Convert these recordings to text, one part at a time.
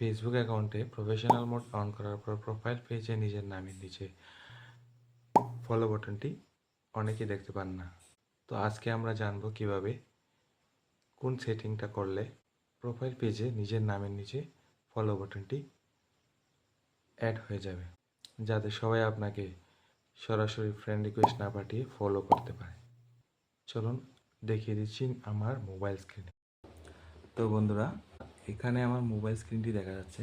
Facebook অ্যাকাউন্টে professional mode on করার পর প্রোফাইল পেজে নিজের নামের নিচে ফলো বাটনটি অনেকেই দেখতে পান না। তো আজকে আমরা জানব কীভাবে কোন সেটিংটা করলে প্রোফাইল পেজে নিজের নামের নিচে ফলো বাটনটি অ্যাড হয়ে যাবে, যাতে সবাই আপনাকে সরাসরি ফ্রেন্ড রিকোয়েস্ট না পাঠিয়ে ফলো করতে পারে। চলুন দেখিয়ে দিচ্ছি আমার মোবাইল স্ক্রিনে তো বন্ধুরা এখানে আমার মোবাইল স্ক্রিনটি দেখা যাচ্ছে।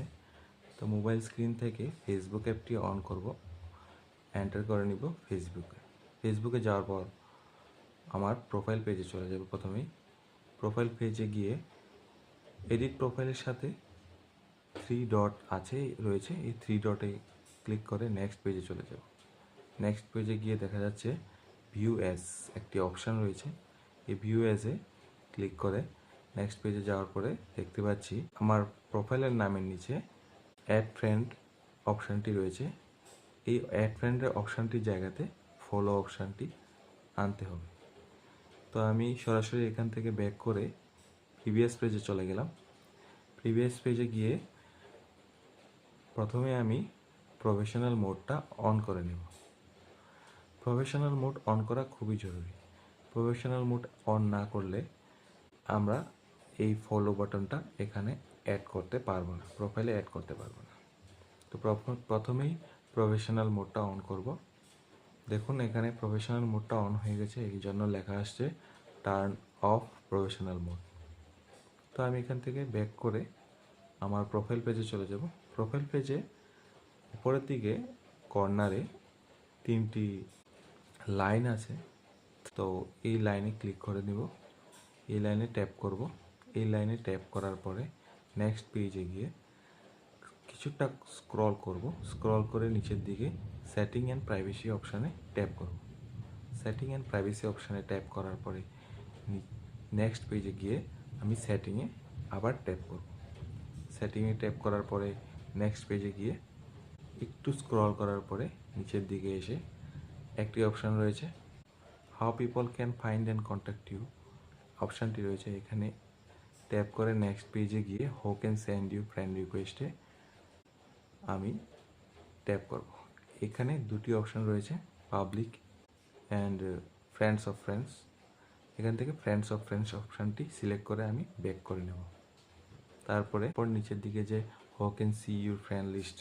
তো মোবাইল স্ক্রিন থেকে ফেসবুক অ্যাপটি অন করব। এন্টার করে নিব ফেসবুকে ফেসবুকে যাওয়ার পর আমার প্রোফাইল পেজে চলে যাব প্রথমেই। প্রোফাইল পেজে গিয়ে এডিট প্রোফাইলের সাথে থ্রি ডট আছে, রয়েছে। এই থ্রি ডটে ক্লিক করে নেক্সট পেজে চলে যাব। নেক্সট পেজে গিয়ে দেখা যাচ্ছে ভিউ অ্যাজ একটি অপশান রয়েছে। এই ভিউ অ্যাজে ক্লিক করে নেক্সট পেজে যাওয়ার পরে দেখতে পাচ্ছি আমার প্রোফাইলের নামের নিচে অ্যাড ফ্রেন্ড অপশানটি রয়েছে। এই অ্যাড ফ্রেন্ডের অপশানটির জায়গাতে ফলো অপশানটি আনতে হবে। তো আমি সরাসরি এখান থেকে ব্যাক করে প্রিভিয়াস পেজে চলে গেলাম। প্রিভিয়াস পেজে গিয়ে প্রথমে আমি প্রফেশনাল মোডটা অন করে নেব। প্রফেশনাল মোড অন করা খুবই জরুরি। প্রফেশনাল মোড অন না করলে আমরা এই ফলো বাটনটা এখানে অ্যাড করতে পারব না প্রোফাইলে অ্যাড করতে পারব না। তো প্রথম- প্রথমেই প্রফেশনাল মোডটা অন করব। দেখুন, এখানে প্রফেশনাল মোডটা অন হয়ে গেছে, এই জন্য লেখা আসছে টার্ন অফ প্রফেশনাল মোড তো আমি এখান থেকে ব্যাক করে আমার প্রোফাইল পেজে চলে যাব। প্রোফাইল পেজে উপরের দিকে কর্নারে তিনটি লাইন আছে। তো এই লাইনে ক্লিক করে দেব এই লাইনে ট্যাপ করব। এই লাইনে ট্যাপ করার পরে নেক্সট পেজে গিয়ে কিছুটা স্ক্রল করব। স্ক্রল করে নিচের দিকে সেটিং অ্যান্ড প্রাইভেসি অপশানে ট্যাপ করব। সেটিং অ্যান্ড প্রাইভেসি অপশানে ট্যাপ করার পরে নেক্সট পেজে গিয়ে আমি সেটিংয়ে আবার ট্যাপ করব। সেটিংয়ে ট্যাপ করার পরে নেক্সট পেজে গিয়ে একটু স্ক্রল করার পরে নিচের দিকে এসে একটি অপশান রয়েছে how people can find and contact you অপশানটি রয়েছে এখানে ট্যাপ করে নেক্সট পেজে গিয়ে হো ক্যান সেন্ড ইউ ফ্রেন্ড রিকোয়েস্টে আমি ট্যাপ করব। এখানে দুটি অপশান রয়েছে public and friends of friends এখান থেকে ফ্রেন্ডস অফ ফ্রেন্ডস অপশানটি সিলেক্ট করে আমি ব্যাক করে নেব। তারপরে পর নিচের দিকে যে who can see your friend list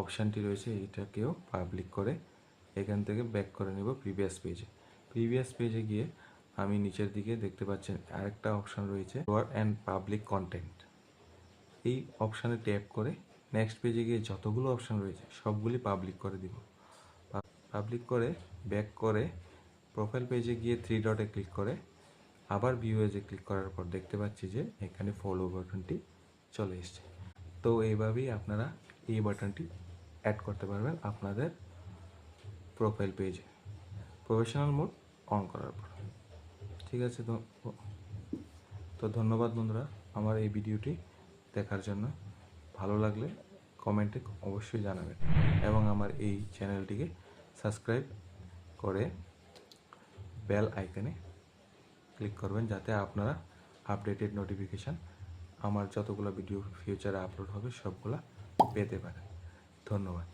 অপশানটি রয়েছে, এটাকেও পাবলিক করে এখান থেকে ব্যাক করে নেব প্রিভিয়াস পেজে প্রিভিয়াস পেজে গিয়ে আমি নিচের দিকে দেখতে পাচ্ছেন আরেকটা অপশান রয়েছে ওয়ার অ্যান্ড পাবলিক কন্টেন্ট এই অপশানে ট্যাপ করে নেক্সট পেজে গিয়ে যতগুলো অপশান রয়েছে, সবগুলি পাবলিক করে দিব। পাবলিক করে ব্যাক করে প্রোফাইল পেজে গিয়ে থ্রি ডটে ক্লিক করে, আবার ভিউ এজে ক্লিক করার পর দেখতে পাচ্ছি যে এখানে ফলো বাটনটি চলে এসছে। তো এইভাবেই আপনারা এই বাটনটি অ্যাড করতে পারবেন আপনাদের প্রোফাইল পেজে প্রফেশনাল মোড অন করার পর। ঠিক আছে, তো তো ধন্যবাদ বন্ধুরা আমার এই ভিডিওটি দেখার জন্য। ভালো লাগলে কমেন্টে অবশ্যই জানাবেন এবং আমার এই চ্যানেলটিকে সাবস্ক্রাইব করে বেল আইকনে ক্লিক করবেন যাতে আপনারা আপডেটেড নোটিফিকেশান আমার যতগুলো ভিডিও ফিউচারে আপলোড হবে সবগুলা পেতে পারেন। ধন্যবাদ।